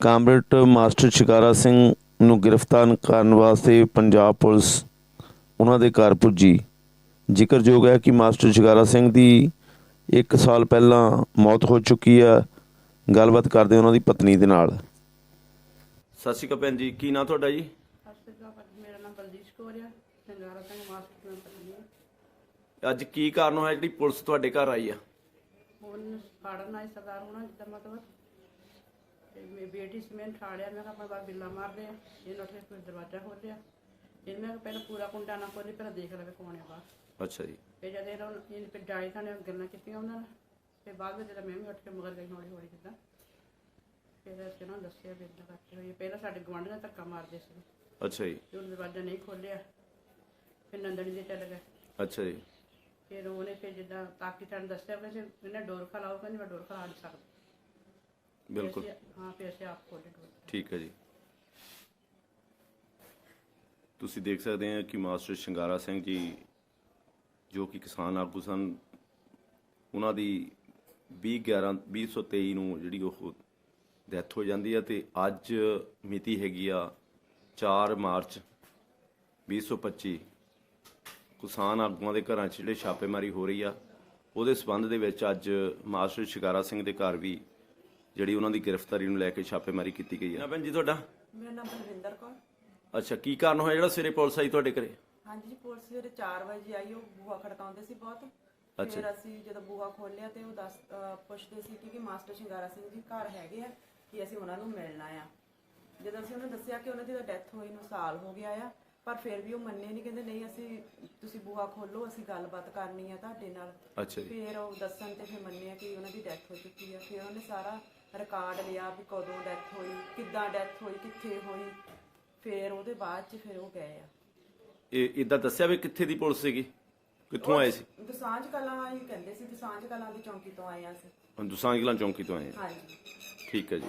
Comrade master shikara Singh ਨੂੰ ਗ੍ਰਿਫਤਾਰ ਕਰਨ ਵਾਸਤੇ ਪੰਜਾਬ ਪੁਲਿਸ ਉਹਨਾਂ ਦੇ ਘਰ ਪੁੱਜੀ। ਜ਼ਿਕਰਯੋਗ ਹੈ ਕਿ ਮਾਸਟਰ ਸ਼ਿਕਾਰਾ ਸਿੰਘ ਦੀ 1 ਸਾਲ ਪਹਿਲਾਂ ਮੌਤ ਹੋ ਚੁੱਕੀ ਹੈ। ਗੱਲਬਾਤ ਕਰਦੇ ਉਹਨਾਂ ਦੀ ਪਤਨੀ ਦੇ ਨਾਲ। ਸਤਿ ਸ਼੍ਰੀ ਅਕਾਲ ਭੈਣ ਜੀ ਕੀ ਨਾਂ ਤੁਹਾਡਾ ਜੀ? ਸਤਿ ਸ਼੍ਰੀ ਅਕਾਲ ਭਾਜੀ ਮੇਰਾ ਨਾਮ ਬਲਜੀਤ ਕੌਰ ਆ ਸੰਗਾਰਾ ਸਿੰਘ ਮਾਸਟਰ ਕਲਾਸ ਪੜ੍ਹਦੀ ਹਾਂ ਅੱਜ ਕੀ ਕਾਰਨ ਹੋਇਆ ਜਿਹੜੀ ਪੁਲਿਸ ਤੁਹਾਡੇ ਘਰ ਆਈ ਆ? ਹੁਣ ਫਾੜਨ ਆਈ ਸਰਦਾਰ ਹੋਣਾ ਜਿੱਦਾਂ ਮਤਲਬ ਤੇ ਮੇਰੀ ਬੇਟੀ ਸੀ ਮੈਨੂੰ ਠਾੜਿਆ ਮੈਂ ਕਿਹਾ ਆਪਣੇ ਬਾਹਰ ਬਿੱਲਾ ਮਾਰਦੇ ਆ ਇਹਨਾਂ ਕੇ ਕੋਈ ਦਰਵਾਜ਼ਾ ਖੋਲ੍ਹਿਆ। ਇਹਨੇ ਮੈਂ ਕਿਹਾ ਪਹਿਲਾਂ ਪੂਰਾ ਕੁੰਡਾ ਨਾ ਖੋਲੀ ਪਹਿਲਾਂ ਦੇਖ ਲਵੇ ਕੌਣ ਆ ਬਾਹਰ। ਅੱਛਾ ਜੀ। ਤੇ ਜਦ ਇਹਨਾਂ ਨੂੰ ਇਹਨੇ ਫਿਰ ਡਾਈ ਥਾਣੇ ਗੱਲਾਂ ਕੀਤੀਆਂ ਉਹਨਾਂ ਨੇ ਤੇ ਬਾਅਦ ਵਿੱਚ ਜਦੋਂ ਮੈਂ ਵੀ ਉੱਠ ਕੇ ਮਗਰ ਗਈ ਹੌਲੀ ਹੌਲੀ ਜਿੱਦਾਂ ਫਿਰ ਅਸੀਂ ਉਹਨਾਂ ਨੂੰ ਦੱਸਿਆ ਵੀ ਇਦਾਂ ਕਰਕੇ ਹੋਈ ਹੈ। ਪਹਿਲਾਂ ਸਾਡੇ ਗੁਆਂਢੀਆਂ ਨੇ ਧੱਕਾ ਮਾਰਦੇ ਸੀ। ਅੱਛਾ ਜੀ। ਤੇ ਉਹ ਦਰਵਾਜ਼ਾ ਨਹੀਂ ਖੋਲ੍ਹਿਆ ਫਿਰ ਨੰਦਣੀ ਦੇ ਚੱਲ ਗਏ। ਅੱਛਾ ਜੀ। ਫਿਰ ਉਹਨੇ ਫਿਰ ਜਿੱਦਾਂ ਤਾਕੀ ਤੁਹਾਨੂੰ ਦੱਸਿਆ ਕਿ ਇਹਨੇ ਡੋਰ ਖਲਾਓ ਕਹਿੰਦੀ ਮੈਂ ਡੋਰ ਖਲਾ ਨਹੀਂ ਸਕਦਾ। ਫਿਰ ਬਿਲਕੁਲ ਅਸੀਂ- ਹਾਂ ਫਿਰ ਅਸੀਂ ਆਪ ਖੋਲੇ ਡੋਰ ਠੀਕ ਹੈ ਜੀ। ਤੁਸੀਂ ਦੇਖ ਸਕਦੇ ਹੋ ਕਿ ਮਾਸਟਰ ਸ਼ਿੰਗਾਰਾ ਸਿੰਘ ਜੀ ਜੋ ਕਿ ਕਿਸਾਨ ਆਗੂ ਸਨ ਉਹਨਾਂ ਦੀ 20 11 2023 ਨੂੰ ਜਿਹੜੀ ਉਹ ਡੈਥ ਹੋ ਜਾਂਦੀ ਹੈ ਤੇ ਅੱਜ ਮਿਤੀ ਹੈਗੀ ਆ 4 ਮਾਰਚ 2025 ਕਿਸਾਨ ਆਗੂਆਂ ਦੇ ਘਰਾਂ 'ਚ ਜਿਹੜੇ ਛਾਪੇਮਾਰੀ ਹੋ ਰਹੀ ਆ ਉਹਦੇ ਸਬੰਧ ਦੇ ਵਿੱਚ ਅੱਜ ਮਾਸਟਰ ਸ਼ਿਕਾਰਾ ਸਿੰਘ ਦੇ ਘਰ ਵੀ ਜਿਹੜੀ ਉਹਨਾਂ ਦੀ ਗ੍ਰਿਫਤਾਰੀ ਨੂੰ ਲੈ ਕੇ ਛਾਪੇਮਾਰੀ ਕੀਤੀ ਗਈ ਹੈ। ਭੈਣ ਜੀ ਤੁਹਾਡਾ? ਮੇਰਾ ਨਾਮ ਬਲਵਿੰਦਰ ਕੌਰ। ਅੱਛਾ ਕੀ ਕਾਰਨ ਹੋਇਆ ਜਿਹੜਾ ਸਵੇਰੇ ਪੁਲਿਸ ਆਈ ਤੁਹਾਡੇ ਘਰੇ? ਹਾਂਜੀ ਜੀ ਪੁਲਿਸ ਸਵੇਰੇ 4 ਵਜੇ ਆਈ ਉਹ ਬੂਹਾ ਖੜਕਾਉਂਦੇ ਸੀ ਬਹੁਤ। ਫਿਰ ਅਸੀਂ ਜਦੋਂ ਬੂਹਾ ਖੋਲਿਆ ਤੇ ਉਹ ਦੱਸ ਅਹ ਪੁੱਛਦੇ ਸੀ ਕਿ ਕਿ ਮਾਸਟਰ ਸ਼ਿੰਗਾਰਾ ਸਿੰਘ ਜੀ ਘਰ ਹੈਗੇ ਆ ਕਿ ਅਸੀਂ ਉਹਨਾਂ ਨੂੰ ਮਿਲਣਾ ਆ। ਜਦੋਂ ਅਸੀਂ ਉਹਨੂੰ ਦੱਸਿਆ ਕਿ ਉਹਨਾਂ ਦੀ ਤਾਂ ਡੈਥ ਹੋਈ ਨੂੰ ਸਾਲ ਹੋ ਗਿਆ ਆ ਪਰ ਫਿਰ ਵੀ ਉਹ ਮੰਨੇ ਨਹੀਂ ਕਹਿੰਦੇ ਨਹੀਂ ਅਸੀਂ ਤੁਸੀਂ ਬੂਹਾ ਖੋਲੋ ਅਸੀਂ ਗੱਲਬਾਤ ਕਰਨੀ ਆ ਤੁਹਾਡੇ ਨਾਲ। ਅੱਛਾ ਜੀ। ਫਿਰ ਉਹ ਦੱਸਣ ਤੇ ਫਿਰ ਮੰਨਿਆ ਕਿ ਉਹਨਾਂ ਦੀ ਡੈਥ ਹੋ ਚੁੱਕੀ ਆ। ਫਿਰ ਉਹਨੇ ਸਾਰਾ ਰਿਕਾਰਡ ਲਿਆ ਵੀ ਕਦੋਂ ਡੈਥ ਹੋਈ ਕਿੱਦਾਂ ਡੈਥ ਹੋਈ ਕਿੱਥੇ ਹੋਈ ਫਿਰ ਉਹਦੇ ਬਾਅਦ ਚ ਫਿਰ ਉਹ ਗਏ ਆ। ਇਹ ਇਦਾਂ ਦੱਸਿਆ ਵੀ ਕਿੱਥੇ ਦੀ ਪੁਲਿਸ ਸੀਗੀ? ਕਿੱਥੋਂ ਆਏ ਸੀ? ਦਸਾਂਝ ਕਲਾਂ ਹੀ ਕਹਿੰਦੇ ਸੀ ਦਸਾਂਝ ਕਲਾਂ ਦੀ ਚੌਂਕੀ ਤੋਂ ਆਏ ਆ ਅਸੀਂ। ਦੁਸਾਂਝ ਕਲਾਂ ਚੌਂਕੀ ਤੋਂ ਆਏ ਆ। ਹਾਂਜੀ। ਠੀਕ ਹੈ ਜੀ।